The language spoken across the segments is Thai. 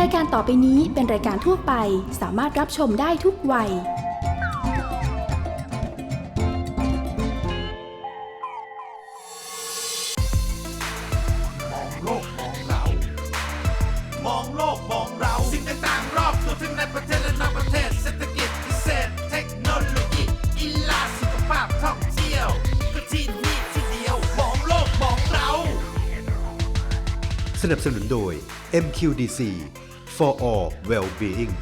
รายการต่อไปนี้เป็นรายการทั่วไปสามารถรับชมได้ทุกวัย มองโลกมองเรา มองโลกมองเรา สิ่งต่างๆรอบตัวทั้งในประเทศและนอกประเทศ เศรษฐกิจเกษตรเทคโนโลยีกีฬาสุขภาพท่องเที่ยวก็ที่นี่ที่เดียว มองโลกมองเรา สนับสนุนโดย MQDC for all well-being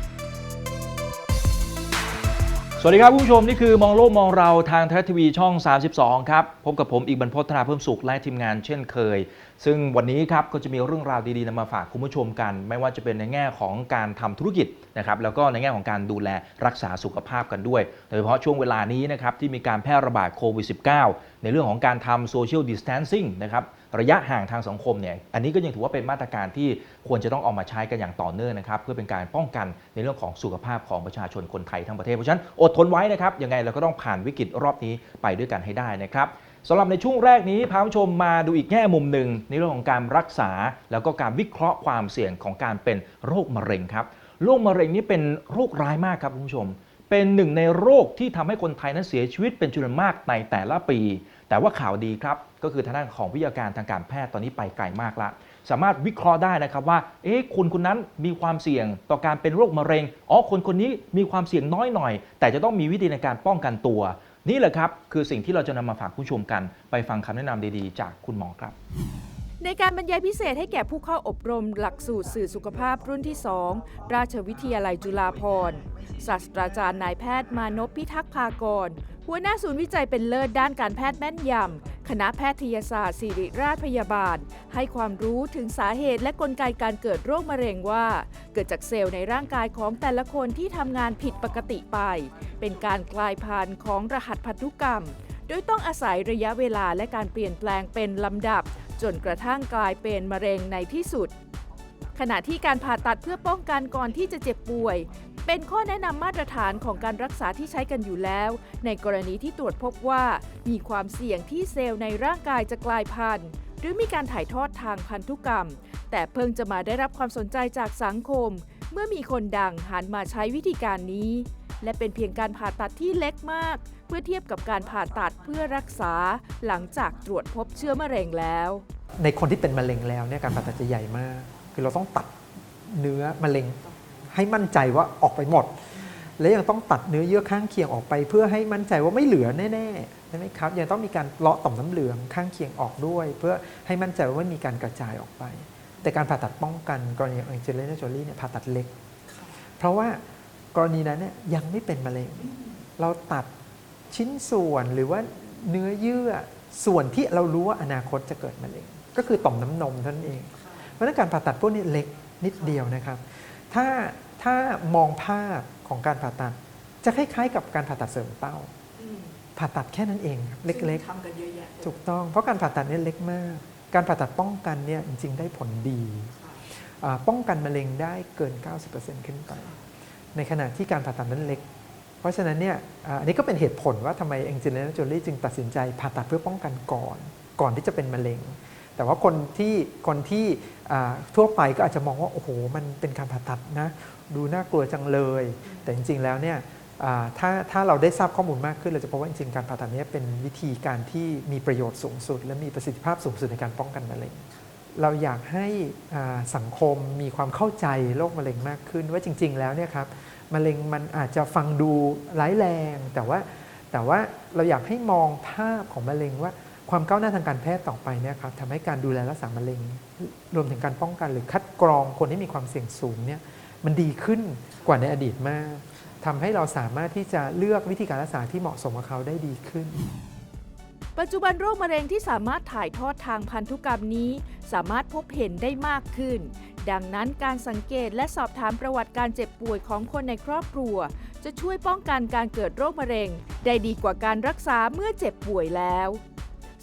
สวัสดีครับคุณผู้ชม นี่คือมองโลกมองเราทางไทยรัฐทีวีช่อง 32 ครับ พบกับผมอีกบรรพตนาเพิ่มสุขและทีมงานเช่นเคย ซึ่งวันนี้ครับก็จะมีเรื่องราวดีๆนำมาฝากคุณผู้ชมกัน ไม่ว่าจะเป็นในแง่ของการทำธุรกิจนะครับแล้วก็ในแง่ของการดูแลรักษาสุขภาพกันด้วย โดยเฉพาะช่วงเวลานี้นะครับที่มีการแพร่ระบาดโควิด -19 ในเรื่องของการทำโซเชียลดิส a ทนซิ่งนะครับ ระยะห่างทางสังคมเนี่ยอันนี้ก็ยังถือว่าเป็นมาตรการที่ควรจะต้องเอามาใช้กันอย่างต่อเนื่องนะครับเพื่อเป็นการป้องกันในเรื่องของสุขภาพของประชาชนคนไทยทั้งประเทศเพราะฉะนั้นอดทนไว้นะครับยังไงเราก็ต้องผ่านวิกฤตรอบนี้ไปด้วยกันให้ได้นะครับสำหรับในช่วงแรกนี้พาผู้ชมมาดูอีกแง่มุมหนึ่งในเรื่องของการรักษา แล้วก็การวิเคราะห์ความเสี่ยงของการเป็นโรคมะเร็งครับโรคมะเร็งนี้เป็นโรคร้ายมากครับคุณผู้ชม เป็นหนึ่งในโรคที่ทำให้คนไทยนั้นเสียชีวิตเป็นจำนวนมากในแต่ละปี แต่ว่าข่าวดีครับ ก็คือทางด้านของวิทยาการทางการแพทย์ตอนนี้ไปไกลมากละสามารถวิเคราะห์ได้นะครับว่า เอ๊ะคนคนนั้นมีความเสี่ยงต่อการเป็นโรคมะเร็ง อ๋อ คนคนนี้มีความเสี่ยงน้อยหน่อย แต่จะต้องมีวิธีในการป้องกันตัว นี่แหละครับ คือสิ่งที่เราจะนำมาฝากผู้ชมกัน ไปฟังคำแนะนำดีๆ จากคุณหมอครับ ในการบรรยายพิเศษให้แก่ผู้เข้าอบรมหลักสูตรสื่อสุขภาพรุ่นที่ 2 ราชวิทยาลัยจุฬาภรณ์ศาสตราจารย์นายแพทย์มานพพิทักษ์ภากร หัวหน้าศูนย์วิจัยเป็นเลิศด้านการแพทย์แม่นยำ คณะแพทยศาสตร์ศิริราชพยาบาล ให้ความรู้ถึงสาเหตุและกลไกการเกิดโรคมะเร็งว่า เกิดจากเซลล์ในร่างกายของแต่ละคนที่ทำงานผิดปกติไป เป็นการกลายพันธุ์ของรหัสพันธุกรรม โดยต้องอาศัยระยะเวลาและการเปลี่ยนแปลงเป็นลำดับ จนกระทั่งกลายเป็นมะเร็งในที่สุด ขณะที่การผ่าตัดเพื่อป้องกันก่อนที่จะเจ็บป่วย เป็นข้อแนะนำมาตรฐานของการรักษาที่ใช้กันอยู่แล้ว ในกรณีที่ตรวจพบว่า มีความเสี่ยงที่เซลล์ในร่างกายจะกลายพันธุ์ หรือมีการถ่ายทอดทางพันธุกรรม แต่เพิ่งจะมาได้รับความสนใจจากสังคม เมื่อมีคนดังหันมาใช้วิธีการนี้และเป็นเพียงการผ่าตัดที่เล็กมาก พื่อเทียบกับการผ่าตัดเพื่อรักษา หลังจากตรวจพบเชื้อมะเร็งแล้ว ในคนที่เป็นมะเร็งแล้วเนี่ยการผ่าตัดจะใหญ่มาก คือเราต้องตัดเนื้อมะเร็ง ให้มั่นใจว่าออกไปหมด และยังต้องตัดเนื้อเยื่อข้างเคียงออกไป เพื่อให้มั่นใจว่าไม่เหลือแน่ๆใช่ไหมครับยังต้องมีการเลาะต่อมน้ำเหลืองข้างเคียงออกด้วย เพื่อให้มั่นใจว่าไม่มีการกระจายออกไป แต่การผ่าตัดป้องกันกรณีของแองเจลิน่าโจลี่เนี่ยผ่าตัดเล็ก เพราะว่ากรณีนั้นเนี่ยยังไม่เป็นมะเร็ง เราตัด ชิ้นส่วนหรือว่าเนื้อเยื่อส่วนที่เรารู้ว่าอนาคตจะเกิดมะเร็งก็คือต่อมน้ำนมเท่านั้นเอง เพราะฉะนั้นการผ่าตัดพวกนี้เล็กนิดเดียวนะครับ ถ้าถ้ามองภาพของการผ่าตัด จะคล้ายๆ กับการผ่าตัดเสริมเต้าผ่าตัดแค่นั้นเองครับเล็กๆทำกันเยอะแยะถูกต้องเพราะการผ่าตัดเนี่ยเล็กมาก การผ่าตัดป้องกันเนี่ยจริงๆ ได้ผลดีอ่าป้องกันมะเร็งได้เกิน 90%ขึ้นไป ในขณะที่การผ่าตัดนั้นเล็ก เพราะฉะนั้นเนี่ยอันนี้ก็เป็นเหตุผลว่าทำไมแองเจลิน่าโจลี่จึงตัดสินใจผ่าตัดเพื่อป้องกันก่อน ก่อนที่จะเป็นมะเร็ง แต่ว่าคนที่คนที่ทั่วไปก็อาจจะมองว่า โอ้โห มันเป็นการผ่าตัดนะ ดูน่ากลัวจังเลย แต่จริงๆแล้วเนี่ยถ้าถ้าเราได้ทราบข้อมูลมากขึ้น เราจะพบว่าจริงๆการผ่าตัดเนี้เป็นวิธีการที่มีประโยชน์สูงสุด และมีประสิทธิภาพสูงสุดในการป้องกันมะเร็ง เราอยากให้สังคมมีความเข้าใจโรคมะเร็งมากขึ้นว่าจริง ๆ แล้วเนี่ยครับ มะเร็งมันอาจจะฟังดูร้ายแรง แต่ว่าแต่ว่าเราอยากให้มองภาพของมะเร็งว่าความก้าวหน้าทางการแพทย์ต่อไปเนี่ยครับทำให้การดูแลรักษามะเร็ง รวมถึงการป้องกันหรือคัดกรองคนที่มีความเสี่ยงสูงเนี่ยมันดีขึ้นกว่าในอดีตมากทำให้เราสามารถที่จะเลือกวิธีการรักษาที่เหมาะสมกับเขาได้ดีขึ้น ปัจจุบันโรคมะเร็งที่สามารถถ่ายทอดทางพันธุกรรมนี้ สามารถพบเห็นได้มากขึ้น ดังนั้นการสังเกตและสอบถามประวัติการเจ็บป่วยของคนในครอบครัว จะช่วยป้องกันการเกิดโรคมะเร็ง ได้ดีกว่าการรักษาเมื่อเจ็บป่วยแล้ว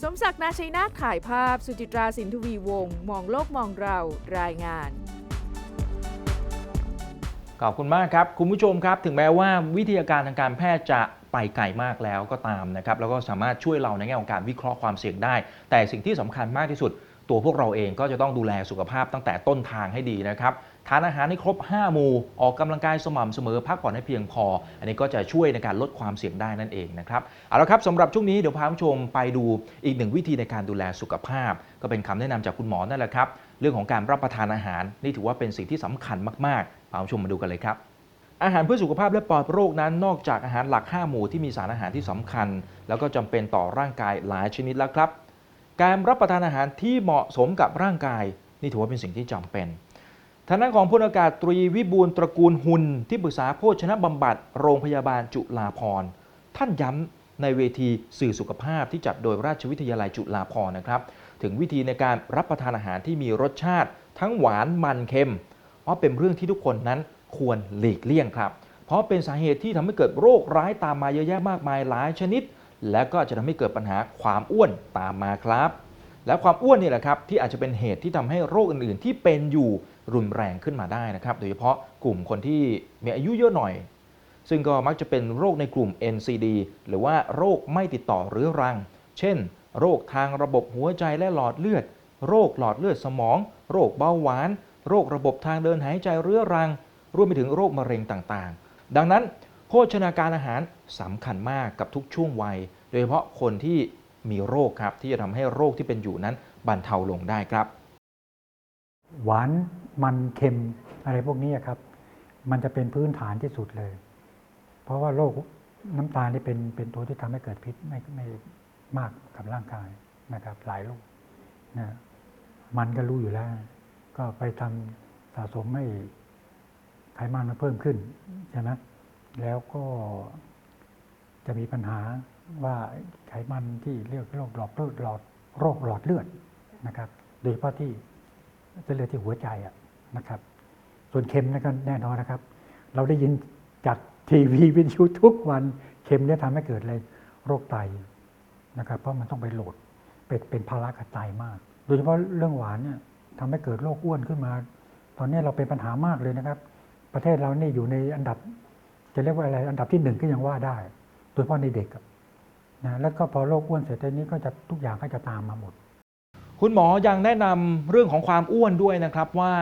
สมศักดิ์นาชัยนาทถ่ายภาพ สุจิตราสินทวีวงศ์มองโลกมองเรารายงาน ขอบคุณมากครับ คุณผู้ชมครับ ถึงแม้ว่าวิทยาการทางการแพทย์จะไปไกลมากแล้วก็ตามนะครับ แล้วก็สามารถช่วยเราในแง่ของการวิเคราะห์ความเสี่ยงได้ แต่สิ่งที่สำคัญมากที่สุด ตัวพวกเราเองก็จะต้องดูแลสุขภาพตั้งแต่ต้นทางให้ดีนะครับทานอาหารให้ครบ 5 หมู่ ออกกำลังกายสม่ำเสมอ พักผ่อนให้เพียงพอ อันนี้ก็จะช่วยในการลดความเสี่ยงได้นั่นเองนะครับ เอาละครับสำหรับช่วงนี้เดี๋ยวพาผู้ชมไปดูอีกหนึ่งวิธีในการดูแลสุขภาพ ก็เป็นคำแนะนำจากคุณหมอนั่นแหละครับ เรื่องของการรับประทานอาหารนี่ถือว่าเป็นสิ่งที่สำคัญมากๆ พาผู้ชมมาดูกันเลยครับ อาหารเพื่อสุขภาพและปลอดโรคนั้นนอกจากอาหารหลัก 5 หมู่ที่มีสารอาหารที่สำคัญ แล้วก็จำเป็นต่อร่างกายหลายชนิดแล้วครับ การรับประทานอาหารที่เหมาะสมกับร่างกาย นี่ถือว่าเป็นสิ่งที่จำเป็นทางด้านของพลอากาศตรีวิบูลตระกูลหุนที่ปรึกษาโภชนะบำบัดโรงพยาบาลจุฬาภรณ์ท่านย้ำในเวทีสื่อสุขภาพที่จัดโดยราชวิทยาลัยจุฬาภรณ์นะครับ ถึงวิธีในการรับประทานอาหารที่มีรสชาติ ทั้งหวานมันเค็ม เพราะเป็นเรื่องที่ทุกคนนั้นควรหลีกเลี่ยงครับ เพราะเป็นสาเหตุที่ทำให้เกิดโรคร้ายตามมาเยอะแยะมากมายหลายชนิด และก็จะทำให้เกิดปัญหาความอ้วนตามมาครับ และความอ้วนนี่แหละครับที่อาจจะเป็นเหตุที่ทำให้โรคอื่นๆ ที่เป็นอยู่รุนแรงขึ้นมาได้นะครับ โดยเฉพาะกลุ่มคนที่มีอายุเยอะหน่อย ซึ่งก็มักจะเป็นโรคในกลุ่ม NCD หรือว่าโรคไม่ติดต่อเรื้อรัง เช่น โรคทางระบบหัวใจและหลอดเลือด โรคหลอดเลือดสมอง โรคเบาหวาน โรคระบบทางเดินหายใจเรื้อรัง รวมไปถึงโรคมะเร็งต่างๆ ดังนั้นโภชนาการอาหารสำคัญมากกับทุกช่วงวัย โดยเฉพาะคนที่มีโรคครับ ที่จะทำให้โรคที่เป็นอยู่นั้นบรรเทาลงได้ครับ หวานมันเค็มอะไรพวกนี้ครับ มันจะเป็นพื้นฐานที่สุดเลย เพราะว่าโรคน้ำตาลนี่เป็นเป็นตัวที่ทำให้เกิดพิษไม่ไม่มากกับร่างกายนะครับ หลายโรคนะมันก็รู้อยู่แล้ว ก็ไปทำสะสมให้ไขมันมันเพิ่มขึ้นใช่ไหมแล้วก็จะมีปัญหาว่าไขมันที่เรียกโรคหลอดเลือดหลอดโรคหลอดเลือดนะครับ โดยเฉพาะที่เส้นเลือดที่หัวใจอะนะครับ ส่วนเค็มนั่นก็แน่นอนนะครับ เราได้ยินจากทีวีวิทยุทุกวันเค็มเนี่ยทำให้เกิดเลยโรคไตนะครับ เพราะมันต้องไปโหลดเป็นเป็นภาระกับไตมาก โดยเฉพาะเรื่องหวานเนี่ย ทำให้เกิดโรคอ้วนขึ้นมา ตอนนี้เราเป็นปัญหามากเลยนะครับ ประเทศเรานี่อยู่ในอันดับ จะเรียกว่าอะไรอันดับที่หนึ่งก็ยังว่าได้ โดยเฉพาะในเด็กนะแล้วก็พอโรคอ้วนเสร็จทีนี้ก็จะทุกอย่างก็จะตามมาหมด คุณหมอยังแนะนำเรื่องของความอ้วนด้วยนะครับว่า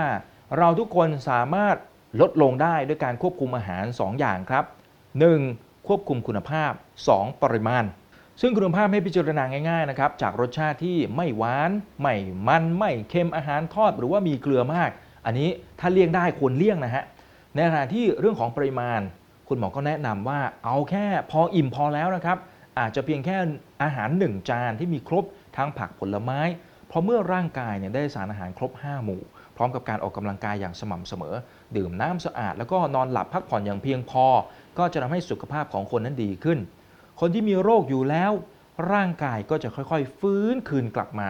เราทุกคนสามารถลดลงได้ด้วยการควบคุมอาหาร 2 อย่างครับ 1. ควบคุมคุณภาพ 2. ปริมาณ ซึ่งคุณภาพให้พิจารณาง่ายๆนะครับจากรสชาติที่ไม่หวาน ไม่มันไม่เค็มอาหารทอด หรือว่ามีเกลือมาก อันนี้ถ้าเลี่ยงได้ควรเลี่ยงนะฮะในขณะที่เรื่องของปริมาณ คุณหมอก็แนะนำว่าเอาแค่พออิ่มพอแล้วนะครับ อาจจะเพียงแค่อาหาร 1 จานที่มีครบทั้งผักผลไม้ เพราะเมื่อร่างกายเนี่ยได้สารอาหารครบ 5 หมู่ พร้อมกับการออกกำลังกายอย่างสม่ำเสมอ ดื่มน้ำสะอาด แล้วก็นอนหลับพักผ่อนอย่างเพียงพอ ก็จะทำให้สุขภาพของคนนั้นดีขึ้น คนที่มีโรคอยู่แล้ว ร่างกายก็จะค่อยๆ ฟื้นคืนกลับมา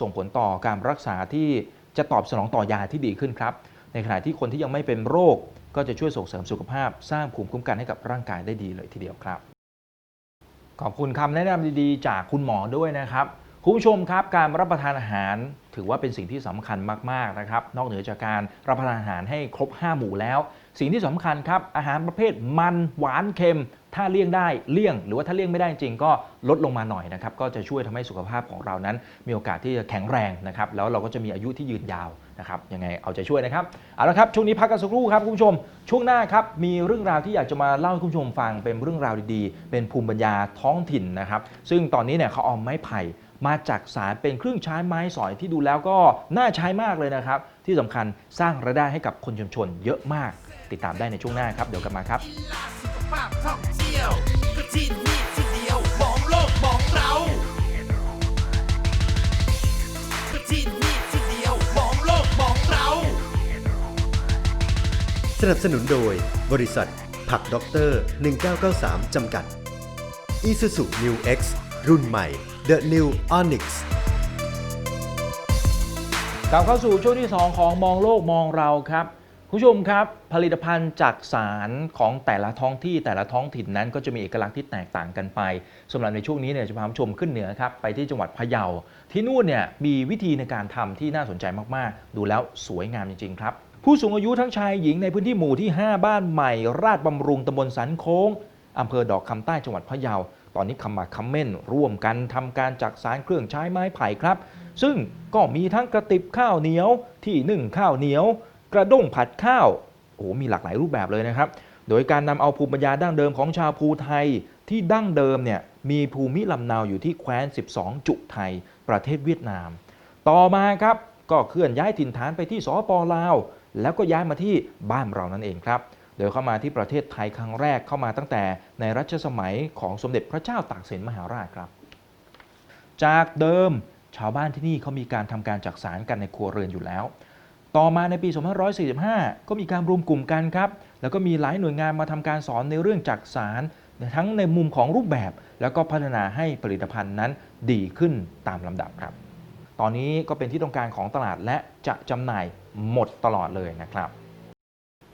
ส่งผลต่อการรักษาที่จะตอบสนองต่อยาที่ดีขึ้นครับ ในขณะที่คนที่ยังไม่เป็นโรค ก็จะช่วยส่งเสริมสุขภาพ สร้างภูมิคุ้มกันให้กับร่างกายได้ดีเลยทีเดียวครับ ขอบคุณคำแนะนำดีๆ จากคุณหมอด้วยนะครับคุณผู้ชมครับการรับประทานอาหารถือว่าเป็นสิ่งที่สำคัญมากๆนะครับนอกเหนือจากการรับประทานอาหารให้ครบ 5 หมู่แล้ว สิ่งที่สำคัญครับอาหารประเภทมันหวานเค็ม ถ้าเลี่ยงได้เลี่ยง หรือว่าถ้าเลี่ยงไม่ได้จริงก็ลดลงมาหน่อยนะครับก็จะช่วยทำให้สุขภาพของเรานั้น มีโอกาสที่จะแข็งแรงนะครับแล้วเราก็จะมีอายุที่ยืนยาวนะครับยังไงเอาใจช่วยนะครับเอาละครับช่วงนี้พักกันสักครู่ครับคุณผู้ชม ช่วงหน้าครับมีเรื่องราวที่อยากจะมาเล่าให้คุณผู้ชมฟังเป็นเรื่องราวดีๆ เป็นภูมิปัญญาท้องถิ่นนะครับซึ่งตอนนี้เนี่ยเขาเอาไม้ไผ่มาจากสารเป็นเครื่องใช้ไม้สอยที่ดูแล้วก็น่าใช้มากเลยนะครับ ที่สำคัญสร้างรายได้ให้กับคนชุมชนเยอะมาก ติดตามได้ในช่วงหน้าครับ เดี๋ยวกลับมาครับ กีฬาสุขภาพท่องเที่ยวก็ที่นี่ที่เดียวมองโลกมองเราก็ที่นี่ที่เดียวมองโลกมองเรา สนับสนุนโดยบริษัท ผักด็อกเตอร์ 1993 จำกัด Isuzu New X รุ่นใหม่ The New Onyx กลับเข้าสู่ช่วงที่ 2 ของมองโลกมองเราครับคุณ ผู้ชมครับผลิตภัณฑ์จากสารของแต่ละท้องที่แต่ละท้องถิ่นนั้น ก็จะมีเอกลักษณ์ที่แตกต่างกันไปสำหรับในช่วงนี้เนี่ยจะพาผู้ชมขึ้นเหนือครับไปที่จังหวัดพะเยา ที่นู่นเนี่ยมีวิธีในการทำที่น่าสนใจมากๆ ดูแล้วสวยงามจริง ๆ ครับ ผู้สูงอายุทั้งชายหญิงในพื้นที่หมู่ที่ 5 บ้านใหม่ ราชบำรุงตำบลสันโค้งอำเภอดอกคำใต้จังหวัดพะเยา ตอนนี้คำมาคำเม่นร่วมกันทำการจักสารเครื่องใช้ไม้ไผ่ครับ ซึ่งก็มีทั้งกระติบข้าวเหนียวที่นึ่งข้าวเหนียว กระด้งผัดข้าวโอ้โหมีหลากหลายรูปแบบเลยนะครับ โดยการนำเอาภูมิปัญญาดั้งเดิมของชาวภูไทยที่ดั้งเดิมเนี่ยมีภูมิลำเนาอยู่ที่แคว้น 12 จุไทย ประเทศเวียดนาม ต่อมาครับก็เคลื่อนย้ายถิ่นฐานไปที่สปลาว แล้วก็ย้ายมาที่บ้านเรานั่นเองครับ โดยเข้ามาที่ประเทศไทยครั้งแรกเข้ามาตั้งแต่ในรัชสมัยของสมเด็จพระเจ้าตากสินมหาราชครับ จากเดิมชาวบ้านที่นี่เขามีการทำการจักสารกันในครัวเรือนอยู่แล้ว ต่อมาในปี 2545 ก็มีการรวมกลุ่มกันครับ แล้วก็มีหลายหน่วยงานมาทำการสอนในเรื่องจักสารทั้งในมุมของรูปแบบ แล้วก็พัฒนาให้ผลิตภัณฑ์นั้นดีขึ้นตามลำดับครับ ตอนนี้ก็เป็นที่ต้องการของตลาดและจะจำหน่ายหมดตลอดเลยนะครับ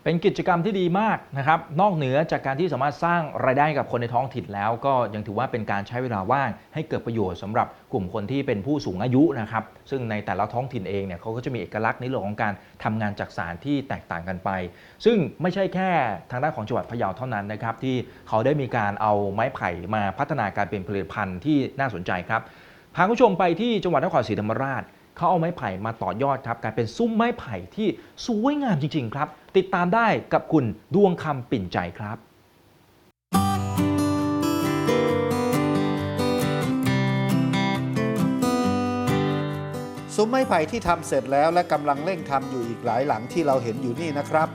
เป็นกิจกรรมที่ดีมากนะครับ นอกเหนือจากการที่สามารถสร้างรายได้กับคนในท้องถิ่นแล้ว ก็ยังถือว่าเป็นการใช้เวลาว่างให้เกิดประโยชน์สำหรับกลุ่มคนที่เป็นผู้สูงอายุนะครับ ซึ่งในแต่ละท้องถิ่นเองเนี่ยเขาก็จะมีเอกลักษณ์ในเรื่องของการทำงานจักสารที่แตกต่างกันไป ซึ่งไม่ใช่แค่ทางด้านของจังหวัดพะเยาเท่านั้นนะครับที่เขาได้มีการเอาไม้ไผ่มาพัฒนาการเป็นผลิตภัณฑ์ที่น่าสนใจครับพาคุณผู้ชมไปที่จังหวัดนครศรีธรรมราช เขาเอาไม้ไผ่มาต่อยอดครับกลายเป็นซุ้มไม้ไผ่ที่สวยงามจริง ๆ ครับ ติดตามได้กับคุณดวงคำปิ่นใจครับซุ้มไม้ไผ่ที่ทำเสร็จแล้วและกำลังเร่งทำอยู่อีกหลายหลังที่เราเห็นอยู่นี่นะครับ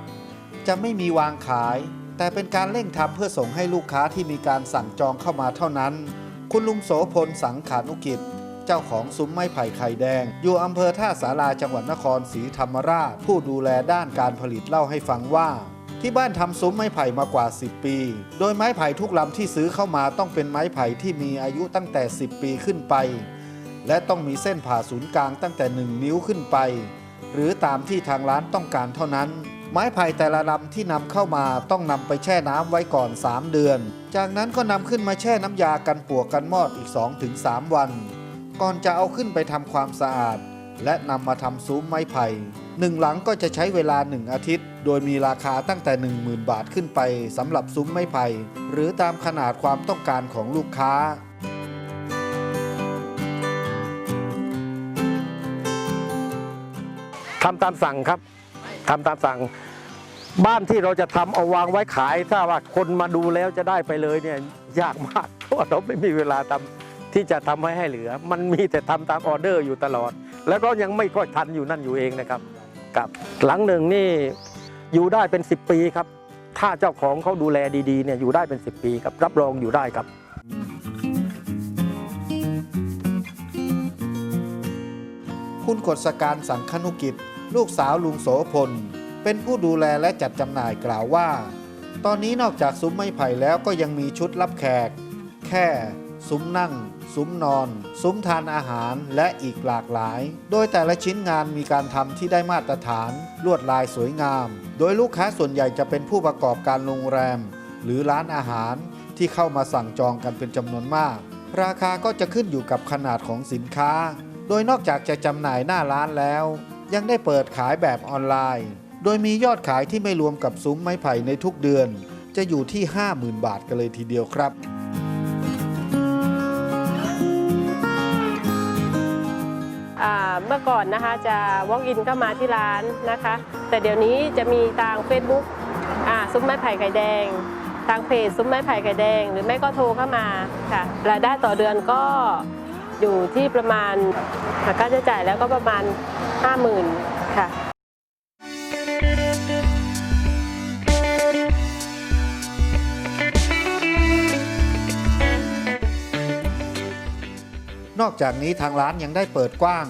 จะไม่มีวางขาย แต่เป็นการเร่งทำเพื่อส่งให้ลูกค้าที่มีการสั่งจองเข้ามาเท่านั้น คุณลุงโสพลสังขานุกิจ เจ้าของซุ้มไม้ไผ่ไข่แดง อยู่อำเภอท่าสาราจังหวัดนครศรีธรรมราช ผู้ดูแลด้านการผลิตเล่าให้ฟังว่าที่บ้านทำซุ้มไม้ไผ่มากว่า 10 ปี โดยไม้ไผ่ทุกลำที่ซื้อเข้ามาต้องเป็นไม้ไผ่ที่มีอายุตั้งแต่ 10 ปีขึ้นไป และต้องมีเส้นผ่าศูนย์กลางตั้งแต่ 1 นิ้วขึ้นไป หรือตามที่ทางร้านต้องการเท่านั้น ไม้ไผ่แต่ละลำที่นำเข้ามาต้องนำไปแช่น้ำไว้ก่อน 3 เดือน จากนั้นก็นำขึ้นมาแช่น้ำยากันปวกกันมอดอีก 2-3 วัน ก่อนจะเอาขึ้นไปทำความสะอาด และนำมาทำซุ้มไม้ไผ่หนึ่งหลังก็จะใช้เวลา1อาทิตย์ โดยมีราคาตั้งแต่ 10,000 บาทขึ้นไปสำหรับซุ้มไม้ไผ่หรือตามขนาดความต้องการของลูกค้าทำตามสั่งครับทำตามสั่ง บ้านที่เราจะทำเอาวางไว้ขาย ถ้าว่าคนมาดูแล้วจะได้ไปเลยเนี่ยยากมากเพราะเราไม่มีเวลาทำ ที่จะทำให้ให้เหลือ มันมีแต่ทำตามออเดอร์อยู่ตลอด แล้วก็ยังไม่ค่อยทันอยู่นั่นอยู่เองนะครับกับหลังหนึ่งนี่อยู่ได้เป็น 10 ปีครับ ถ้าเจ้าของเขาดูแลดีๆเนี่ยอยู่ได้เป็น 10 ปีครับรับรองอยู่ได้ครับ คุณกฤษการสังคนุกิจ ลูกสาวลุงโสพล เป็นผู้ดูแลและจัดจำหน่ายกล่าวว่า ตอนนี้นอกจากซุ้มไม้ไผ่แล้วก็ยังมีชุดรับแขก แค่ซุ้มนั่ง ซุ้มนอน ซุ้มทานอาหารและอีกหลากหลาย โดยแต่ละชิ้นงานมีการทำที่ได้มาตรฐาน ลวดลายสวยงาม โดยลูกค้าส่วนใหญ่จะเป็นผู้ประกอบการโรงแรม หรือร้านอาหารที่เข้ามาสั่งจองกันเป็นจำนวนมาก ราคาก็จะขึ้นอยู่กับขนาดของสินค้า โดยนอกจากจะจำหน่ายหน้าร้านแล้ว ยังได้เปิดขายแบบออนไลน์ โดยมียอดขายที่ไม่รวมกับซุ้มไม้ไผ่ในทุกเดือน จะอยู่ที่ 50,000 บาทกันเลยทีเดียวครับ เมื่อก่อนนะคะจะ walk in เข้ามาที่ร้านนะคะ แต่เดี๋ยวนี้จะมีทาง Facebook อ่าซุ้มไม้ไผ่ไข่แดง ทางเพจซุ้มไม้ไผ่ไข่แดง หรือไม่ก็โทรเข้ามาค่ะรายได้ต่อเดือนก็อยู่ที่ประมาณกค่าใช้จ่ายแล้วก็ประมาณ 50,000ค่ะนอกจากนี้ทางร้านยังได้เปิดกว้าง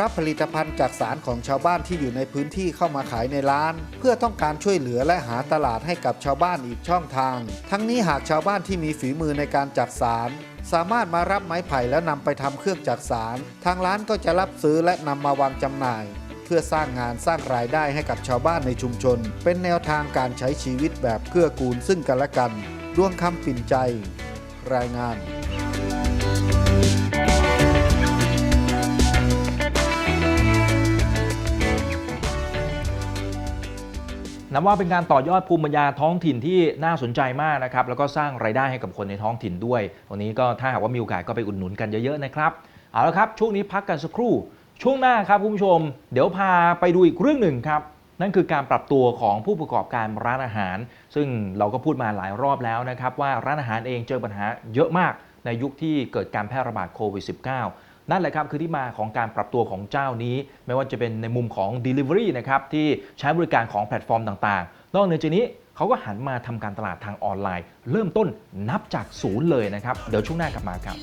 รับผลิตภัณฑ์จากสารของชาวบ้านที่อยู่ในพื้นที่เข้ามาขายในร้าน เพื่อต้องการช่วยเหลือและหาตลาดให้กับชาวบ้านอีกช่องทาง ทั้งนี้หากชาวบ้านที่มีฝีมือในการจักสารสามารถมารับไม้ไผ่แล้วนำไปทำเครื่องจักสาร ทางร้านก็จะรับซื้อและนำมาวางจำหน่าย เพื่อสร้างงานสร้างรายได้ให้กับชาวบ้านในชุมชน เป็นแนวทางการใช้ชีวิตแบบเกื้อกูลซึ่งกันและกัน ดวงคำปิ่นใจ รายงาน นับว่าเป็นการต่อยอดภูมิปัญญาท้องถิ่นที่น่าสนใจมากนะครับ แล้วก็สร้างรายได้ให้กับคนในท้องถิ่นด้วย วันนี้ก็ถ้าหากว่ามีโอกาสก็ไปอุดหนุนกันเยอะๆนะครับ เอาละครับ ช่วงนี้พักกันสักครู่ ช่วงหน้าครับคุณผู้ชม เดี๋ยวพาไปดูอีกเรื่องหนึ่งครับ นั่นคือการปรับตัวของผู้ประกอบการร้านอาหาร ซึ่งเราก็พูดมาหลายรอบแล้วนะครับว่าร้านอาหารเองเจอปัญหาเยอะมากในยุคที่เกิดการแพร่ระบาดโควิด -19 นั่นแหละครับคือที่มาของการปรับตัวของเจ้านี้ ไม่ว่าจะเป็นในมุมของ Delivery นะครับที่ใช้บริการของแพลตฟอร์มต่างๆ นอกเหนือจากนี้เขาก็หันมาทำการตลาดทางออนไลน์ เริ่มต้นนับจากศูนย์เลยนะครับ เดี๋ยวช่วงหน้ากลับมาครับ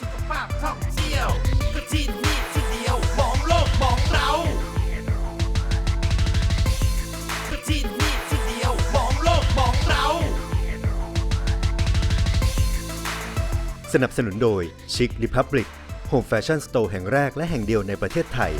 สุขภาพท่องเที่ยวก็ที่นี่ที่เดียวมองโลก มองเราก็ที่นี่ที่เดียวมองโลกมองเราสนับสโดย Chic Republic Home Fashion Store แห่งแรกและแห่งเดียวในประเทศไทย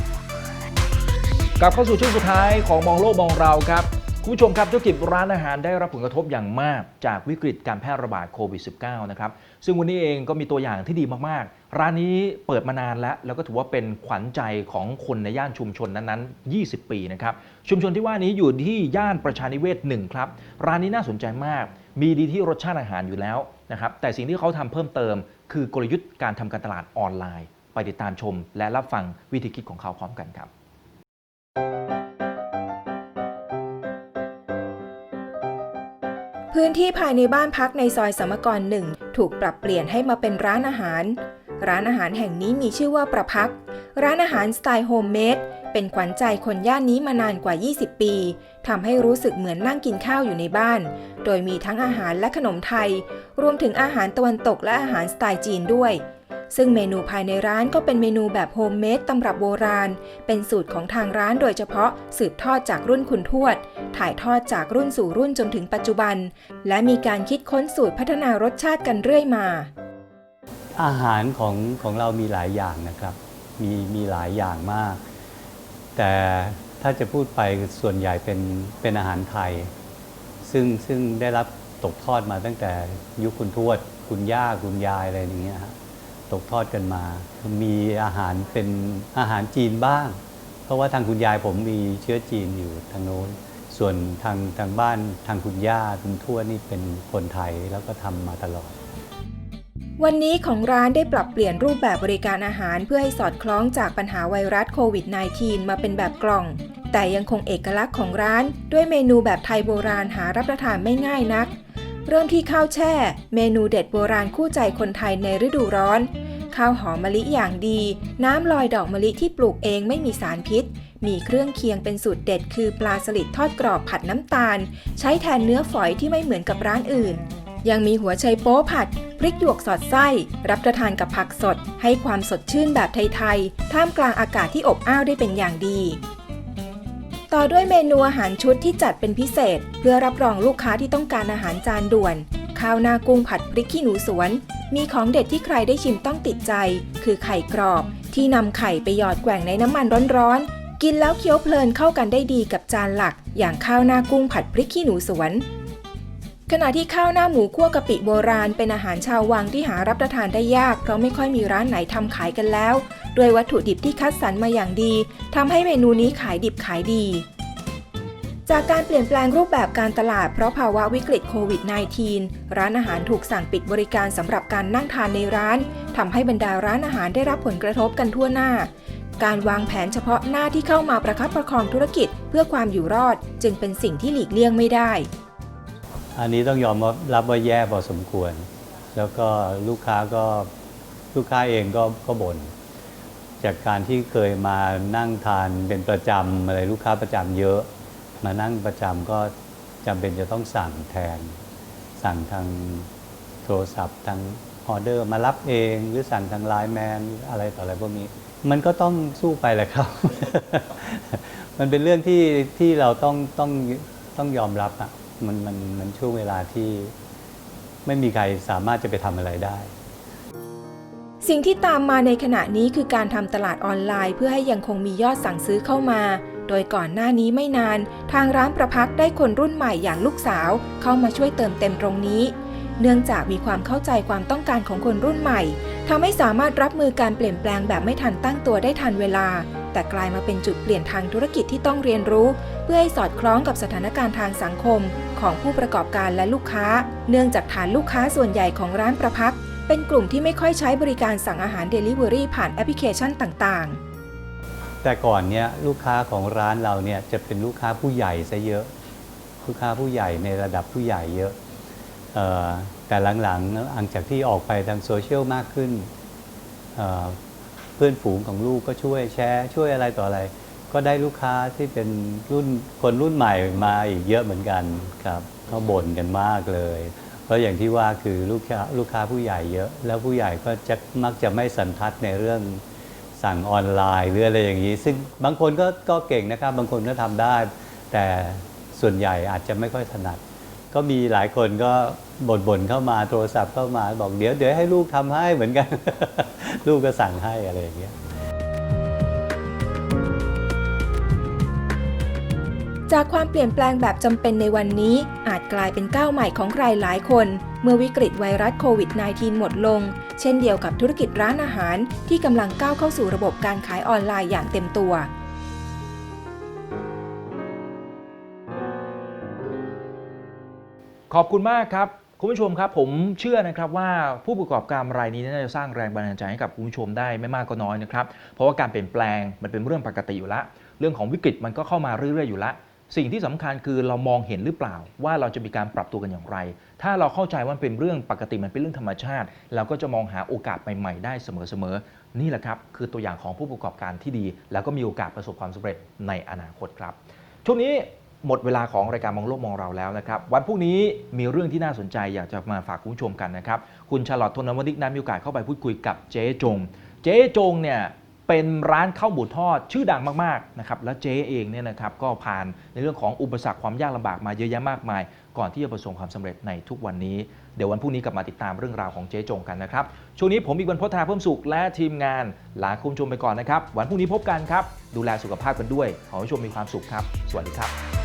กลับเข้าสู่ช่วงสุดท้ายของมองโลกมองเราครับคุณผู้ชมครับธุรกิจร้านอาหารได้รับผลกระทบอย่างมากจากวิกฤตการแพร่ระบาดโควิด -19 นะครับซึ่งวันนี้เองก็มีตัวอย่างที่ดีมากๆ ร้านนี้เปิดมานานแล้ว แล้วก็ถือว่าเป็นขวัญใจของคนในย่านชุมชนนั้นๆ 20 ปีนะครับชุมชนที่ว่านี้อยู่ที่ย่านประชานิเวศหนึ่งครับร้านนี้น่าสนใจมาก มีดีที่รสชาติอาหารอยู่แล้วนะครับแต่สิ่งที่เขาทำเพิ่มเติม คือกลยุทธ์การทำการตลาดออนไลน์ ไปติดตามชม และรับฟังวิธีคิดของเขาพร้อมกันครับพื้นที่ภายในบ้านพักในซอยสมกรหนึ่งถูกปรับเปลี่ยนให้มาเป็นร้านอาหาร ร้านอาหารแห่งนี้มีชื่อว่าประพัก ร้านอาหารสไตล์โฮมเมดเป็นขวัญใจคนย่านนี้มานานกว่า 20 ปี ทำให้รู้สึกเหมือนนั่งกินข้าวอยู่ในบ้าน โดยมีทั้งอาหารและขนมไทย รวมถึงอาหารตะวันตกและอาหารสไตล์จีนด้วย ซึ่งเมนูภายในร้านก็เป็นเมนูแบบโฮมเมดตำรับโบราณ เป็นสูตรของทางร้านโดยเฉพาะสืบทอดจากรุ่นคุณทวด ถ่ายทอดจากรุ่นสู่รุ่นจนถึงปัจจุบัน และมีการคิดค้นสูตรพัฒนารสชาติกันเรื่อยมา อาหารของของเรามีหลายอย่างนะครับ มีมีหลายอย่างมาก แต่ ถ้าจะพูดไปส่วนใหญ่เป็นเป็นอาหารไทย ซึ่งซึ่งได้รับตกทอดมาตั้งแต่ยุคคุณทวด คุณย่าคุณยายอะไรอย่างเงี้ยฮะตกทอดกันมา มีอาหารเป็นอาหารจีนบ้าง เพราะว่าทางคุณยายผมมีเชื้อจีนอยู่ทางโน้น ส่วนทางทางบ้านทางคุณย่าคุณทวดนี่เป็นคนไทยแล้วก็ทำมาตลอด วันนี้ของร้านได้ปรับเปลี่ยนรูปแบบบริการอาหารเพื่อให้สอดคล้องจากปัญหาไวรัสโควิด -19 มาเป็นแบบกล่อง แต่ยังคงเอกลักษณ์ของร้านด้วยเมนูแบบไทยโบราณหารับประทานไม่ง่ายนัก เริ่มที่ข้าวแช่ เมนูเด็ดโบราณคู่ใจคนไทยในฤดูร้อน ข้าวหอมมะลิอย่างดี น้ำลอยดอกมะลิที่ปลูกเองไม่มีสารพิษ มีเครื่องเคียงเป็นสูตรเด็ด คือปลาสลิดทอดกรอบผัดน้ำตาล ใช้แทนเนื้อฝอยที่ไม่เหมือนกับร้านอื่น ยังมีหัวไชโป๊ผัด พริกหยวกสอดไส้ รับประทานกับผักสด ให้ความสดชื่นแบบไทยๆ ท่ามกลางอากาศที่อบอ้าวได้เป็นอย่างดี ต่อด้วยเมนูอาหารชุดที่จัดเป็นพิเศษ เพื่อรับรองลูกค้าที่ต้องการอาหารจานด่วน ข้าวหน้ากุ้งผัดพริกขี้หนูสวน มีของเด็ดที่ใครได้ชิมต้องติดใจ คือไข่กรอบ ที่นำไข่ไปหยอดแกว่งในน้ำมันร้อนๆกินแล้วเคี้ยวเพลินเข้ากันได้ดีกับจานหลัก อย่างข้าวหน้ากุ้งผัดพริกขี้หนูสวน ขณะที่ข้าวหน้าหมูคั่วกะปิโบราณเป็นอาหารชาววังที่หารับประทานได้ยากเพราะไม่ค่อยมีร้านไหนทำขายกันแล้วด้วยวัตถุดิบที่คัดสรรมาอย่างดีทำให้เมนูนี้ขายดิบขายดี จากการเปลี่ยนแปลงรูปแบบการตลาดเพราะภาวะวิกฤตโควิด -19 ร้านอาหารถูกสั่งปิดบริการสำหรับการนั่งทานในร้าน ทำให้บรรดาร้านอาหารได้รับผลกระทบกันทั่วหน้าการวางแผนเฉพาะหน้าที่เข้ามาประคับประคองธุรกิจเพื่อความอยู่รอด จึงเป็นสิ่งที่หลีกเลี่ยงไม่ได้ อันนี้ต้องยอมรับว่าแย่พอสมควร แล้วก็ลูกค้าก็ลูกค้าเองก็ก็บน่นจากการที่เคยมานั่งทานเป็นประจำอะไรลูกค้าประจำเยอะ มานั่งประจำก็จำเป็นจะต้องสั่งแทน สั่งทางโทรศัพท์ทางออเดอร์มารับเองหรือสั่งทางไลน์แมนอะไรต่ออะไรพวกนี้ มันก็ต้องสู้ไปแหละครับ มันเป็นเรื่องที่ที่เราต้องต้องต้องยอมรับอะ มันมันมันช่วงเวลาที่ไม่มีใครสามารถจะไปทำอะไรได้ สิ่งที่ตามมาในขณะนี้คือการทำตลาดออนไลน์ เพื่อให้ยังคงมียอดสั่งซื้อเข้ามา โดยก่อนหน้านี้ไม่นาน ทางร้านประพักได้คนรุ่นใหม่อย่างลูกสาว เข้ามาช่วยเติมเต็มตรงนี้ เนื่องจากมีความเข้าใจความต้องการของคนรุ่นใหม่ทำให้สามารถรับมือการเปลี่ยนแปลงแบบไม่ทันตั้งตัวได้ทันเวลา แต่กลายมาเป็นจุดเปลี่ยนทางธุรกิจที่ต้องเรียนรู้ เพื่อให้สอดคล้องกับสถานการณ์ทางสังคม ของผู้ประกอบการและลูกค้า เนื่องจากฐานลูกค้าส่วนใหญ่ของร้านประพักเป็นกลุ่มที่ไม่ค่อยใช้บริการสั่งอาหาร Delivery ผ่านแอปพลิเคชันต่างๆ แต่ก่อนเนี่ยลูกค้าของร้านเราเนี่ยจะเป็นลูกค้าผู้ใหญ่ซะเยอะ ลูกค้าผู้ใหญ่ในระดับผู้ใหญ่เยอะออแต่หลังๆหลังจากที่ออกไปทางโซเชียลมากขึ้น พื่อนฝูงของลูกก็ช่วยแชร์ ช่วยอะไรต่ออะไร ก็ได้ลูกค้าที่เป็นรุ่นคนรุ่นใหม่มาอีกเยอะเหมือนกันครับเขาบ่นกันมากเลย เพราะอย่างที่ว่าคือลูกค้าลูกค้าผู้ใหญ่เยอะ แล้วผู้ใหญ่ก็จะมักจะไม่สันทัดในเรื่องสั่งออนไลน์หรืออะไรอย่างนี้ ซึ่งบางคนก็ก็เก่งนะครับ บางคนก็ทำได้ แต่ส่วนใหญ่อาจจะไม่ค่อยถนัด ก็มีหลายคนก็บ่นๆเข้ามาโทรศัพท์เข้ามาบอกเดี๋ยวเดี๋ยวให้ลูกทำให้เหมือนกัน ลูกก็สั่งให้อะไรอย่างเงี้ยจากความเปลี่ยนแปลงแบบจำเป็นในวันนี้ อาจกลายเป็นก้าวใหม่ของใครหลายคน เมื่อวิกฤตไวรัสโควิด -19 หมดลง เช่นเดียวกับธุรกิจร้านอาหารที่กำลังก้าวเข้าสู่ระบบการขายออนไลน์อย่างเต็มตัว ขอบคุณมากครับ คุณผู้ชมครับ ผมเชื่อนะครับว่าผู้ประกอบการรายนี้น่าจะสร้างแรงบันดาลใจให้กับคุณผู้ชมได้ไม่มากก็น้อยนะครับ เพราะว่าการเปลี่ยนแปลงมันเป็นเรื่องปกติอยู่แล้วเรื่องของวิกฤตมันก็เข้ามาเรื่อยๆอยู่แล้วสิ่งที่สำคัญคือเรามองเห็นหรือเปล่า ว่าเราจะมีการปรับตัวกันอย่างไร ถ้าเราเข้าใจว่าเป็นเรื่องปกติมันเป็นเรื่องธรรมชาติ เราก็จะมองหาโอกาสใหม่ๆ ได้เสมอๆนี่แหละครับคือตัวอย่างของผู้ประกอบการที่ดี แล้วก็มีโอกาสประสบความสำเร็จในอนาคตครับช่วงนี้ หมดเวลาของรายการมองโลกมองเราแล้วนะครับ วันพรุ่งนี้มีเรื่องที่น่าสนใจอยากจะมาฝากคุณผู้ชมกันนะครับ คุณชลอดทนวดิกนั้นมีโอกาสเข้าไปพูดคุยกับเจ๊จง เจ๊จงเนี่ยเป็นร้านข้าวหมูทอดชื่อดังมากๆนะครับและเจ๊เองเนี่ยนะครับก็ผ่านในเรื่องของอุปสรรคความยากลำบากมาเยอะแยะมากมาย ก่อนที่จะประสบความสำเร็จในทุกวันนี้ เดี๋ยววันพรุ่งนี้กลับมาติดตามเรื่องราวของเจ๊จงกันนะครับช่วงนี้ผมอีกบรรพฒนาเพิ่มสุขและทีมงานลาคุณชมไปก่อนนะครับวันพรุ่งนี้พบกันครับดูแลสุขภาพกันด้วยขอให้ชมมีความสุขครับ สวัสดีครับ